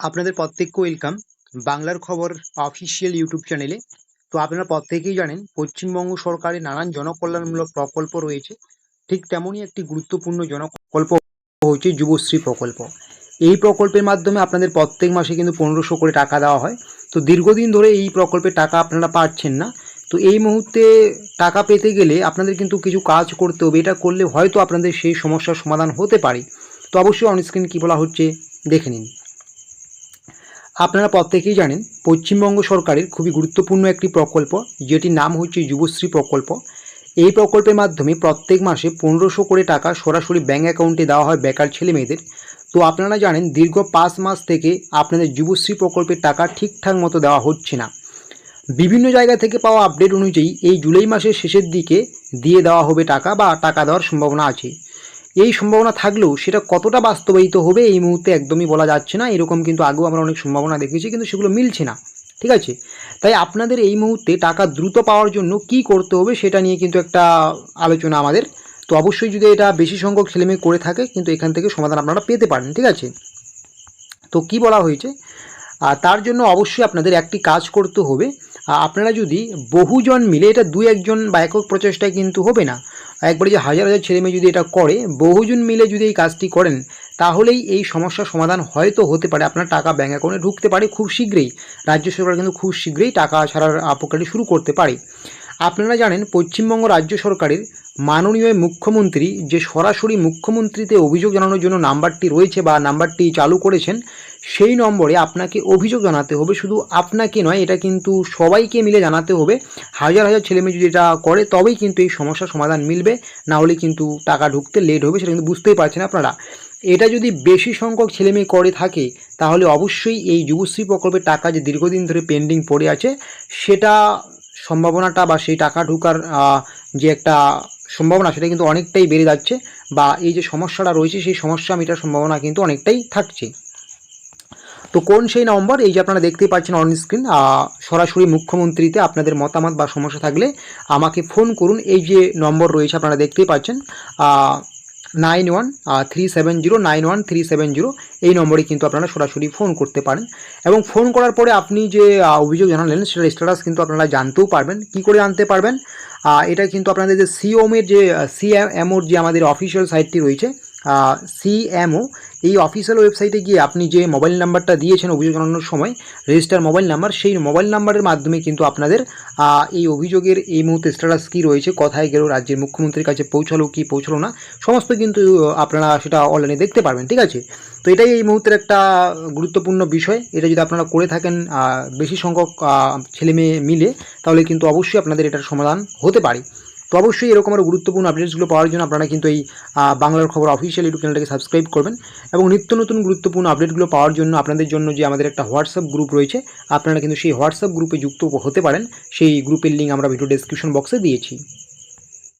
আপনাদের প্রত্যেককে ওয়েলকাম বাংলার খবর অফিসিয়াল ইউটিউব চ্যানেলে তো আপনারা প্রত্যেকেই জানেন, পশ্চিমবঙ্গ সরকারের নানান জনকল্যাণমূলক প্রকল্প রয়েছে। ঠিক তেমনই একটি গুরুত্বপূর্ণ জনপ্রকল্প হচ্ছে যুবশ্রী প্রকল্প। এই প্রকল্পের মাধ্যমে আপনাদের প্রত্যেক মাসে কিন্তু পনেরোশো করে টাকা দেওয়া হয়। তো দীর্ঘদিন ধরে এই প্রকল্পের টাকা আপনারা পাচ্ছেন না। তো এই মুহূর্তে টাকা পেতে গেলে আপনাদের কিন্তু কিছু কাজ করতে হবে। এটা করলে হয়তো আপনাদের সেই সমস্যার সমাধান হতে পারে। তো অবশ্যই অনস্ক্রিন কী বলা হচ্ছে দেখে নিন। আপনারা প্রত্যেকেই জানেন, পশ্চিমবঙ্গ সরকারের খুবই গুরুত্বপূর্ণ একটি প্রকল্প, যেটির নাম হচ্ছে যুবশ্রী প্রকল্প। এই প্রকল্পের মাধ্যমে প্রত্যেক মাসে পনেরোশো করে টাকা সরাসরি ব্যাঙ্ক অ্যাকাউন্টে দেওয়া হয় বেকার ছেলে মেয়েদের। তো আপনারা জানেন, দীর্ঘ পাঁচ মাস থেকে আপনাদের যুবশ্রী প্রকল্পের টাকা ঠিকঠাক মতো দেওয়া হচ্ছে না। বিভিন্ন জায়গা থেকে পাওয়া আপডেট অনুযায়ী এই জুলাই মাসের শেষের দিকে দিয়ে দেওয়া হবে টাকা বা টাকা দেওয়ার সম্ভাবনা আছে। এই সম্ভাবনা থাকলেও সেটা কতটা বাস্তবায়িত হবে এই মুহূর্তে একদমই বলা যাচ্ছে না। এরকম কিন্তু আগেও আমরা অনেক সম্ভাবনা দেখেছি, কিন্তু সেগুলো মিলছে না। ঠিক আছে? তাই আপনাদের এই মুহূর্তে টাকা দ্রুত পাওয়ার জন্য কি করতে হবে সেটা নিয়ে কিন্তু একটা আলোচনা আমাদের। তো অবশ্যই যদি এটা বেশি সংখ্যক ছেলেমেয়ে করে থাকে, কিন্তু এখান থেকে সমাধান আপনারা পেতে পারেন, ঠিক আছে? তো কি বলা হয়েছে? তার জন্য অবশ্যই আপনাদের একটি কাজ করতে হবে। আপনারা যদি বহুজন মিলে, এটা দু একজন বা একক প্রচেষ্টায় কিন্তু হবে না একবারে যে হাজার হাজার ছেলে মেয়ে যদি এটা করে, বহুজন মিলে যদি এই কাজটি করেন, তাহলেই এই সমস্যার সমাধান হয়তো হতে পারে। আপনার টাকা ব্যাঙ্ক অ্যাকাউন্টে ঢুকতে পারে খুব শীঘ্রই। রাজ্য সরকার কিন্তু খুব শীঘ্রই টাকা ছাড়ার প্রক্রিয়াটি শুরু করতে পারে। আপনারা জানেন পশ্চিমবঙ্গ রাজ্য সরকারের মাননীয় মুখ্যমন্ত্রী যে সরাসরি মুখ্যমন্ত্রীতে অভিযোগ জানানোর জন্য নাম্বারটি রয়েছে বা নাম্বারটি চালু করেছেন, সেই নম্বরে আপনাকে অভিযোগ জানাতে হবে। শুধু আপনাকে নয়, এটা কিন্তু সবাইকে মিলে জানাতে হবে। হাজার হাজার ছেলেমেয়ে যদি এটা করে, তবেই কিন্তু এই সমস্যার সমাধান মিলবে। না হলে কিন্তু টাকা ঢুকতে লেট হবে, সেটা কিন্তু বুঝতেই পারছেন আপনারা। এটা যদি বেশি সংখ্যক ছেলেমেয়ে করে থাকে, তাহলে অবশ্যই এই যুবশ্রী প্রকল্পের টাকা যে দীর্ঘদিন ধরে পেন্ডিং পড়ে আছে, সেটা সম্ভাবনাটা বা সেই টাকা ঢোকার যে একটা সম্ভাবনা সেটা কিন্তু অনেকটাই বেড়ে যাচ্ছে বা এই যে সমস্যাটা রয়েছে সেই সমস্যা মেটার সম্ভাবনা কিন্তু অনেকটাই থাকছে। তো কোন সেই নম্বর? এই যে আপনারা দেখতেই পাচ্ছেন অন স্ক্রিন সরাসরি মুখ্যমন্ত্রীতে আপনাদের মতামত বা সমস্যা থাকলে আমাকে ফোন করুন। এই যে নম্বর রয়েছে আপনারা দেখতেই পাচ্ছেন nine one three seven zero nine one three seven zero এই নম্বরে কিন্তু আপনারা সরাসরি ফোন করতে পারেন। এবং ফোন করার পরে আপনি যে অভিযোগ জানালেন সেটার স্ট্যাটাস কিন্তু আপনারা জানতেও পারবেন। কি করে জানতে পারবেন? এটা কিন্তু আপনাদের যে সিওমের যে সিএমওর যে আমাদের অফিসিয়াল সাইটটি রয়েছে সিএমও এই অফিসিয়াল ওয়েবসাইটে গিয়ে আপনি যে মোবাইল নাম্বারটা দিয়েছেন অভিযোগ জানানোর সময় রেজিস্টার মোবাইল নাম্বার সেই মোবাইল নাম্বারের মাধ্যমে কিন্তু আপনাদের এই অভিযোগের এই মুহূর্তে স্ট্যাটাস কী রয়েছে, কোথায় গেল, রাজ্যের মুখ্যমন্ত্রীর কাছে পৌঁছালো কি, পৌঁছালো না, সমস্ত কিন্তু আপনারা সেটা অনলাইনে দেখতে পারবেন, ঠিক আছে? তো এটাই এই মুহূর্তের একটা গুরুত্বপূর্ণ বিষয়, এটা যদি আপনারা করে থাকেন বেশি সংখ্যক ছেলে মেয়ে মিলে, তাহলে কিন্তু অবশ্যই আপনাদের এটার সমাধান হতে পারে। তো অবশ্যই এরকম আরও গুরুত্বপূর্ণ আপডেটসগুলো পাওয়ার জন্য আপনারা কিন্তু এই বাংলার খবর অফিসিয়াল ইউটিউব চ্যানেলটাকে সাবস্ক্রাইব করবেন এবং নিত্য নতুন গুরুত্বপূর্ণ আপডেটগুলো পাওয়ার জন্য আপনাদের জন্য যে আমাদের একটা হোয়াটসঅ্যাপ গ্রুপ রয়েছে, আপনারা কিন্তু সেই হোয়াটসঅ্যাপ গ্রুপে যুক্ত হতে পারেন। সেই গ্রুপের লিঙ্ক আমরা ভিডিও ডেসক্রিপশন বক্সে দিয়েছি।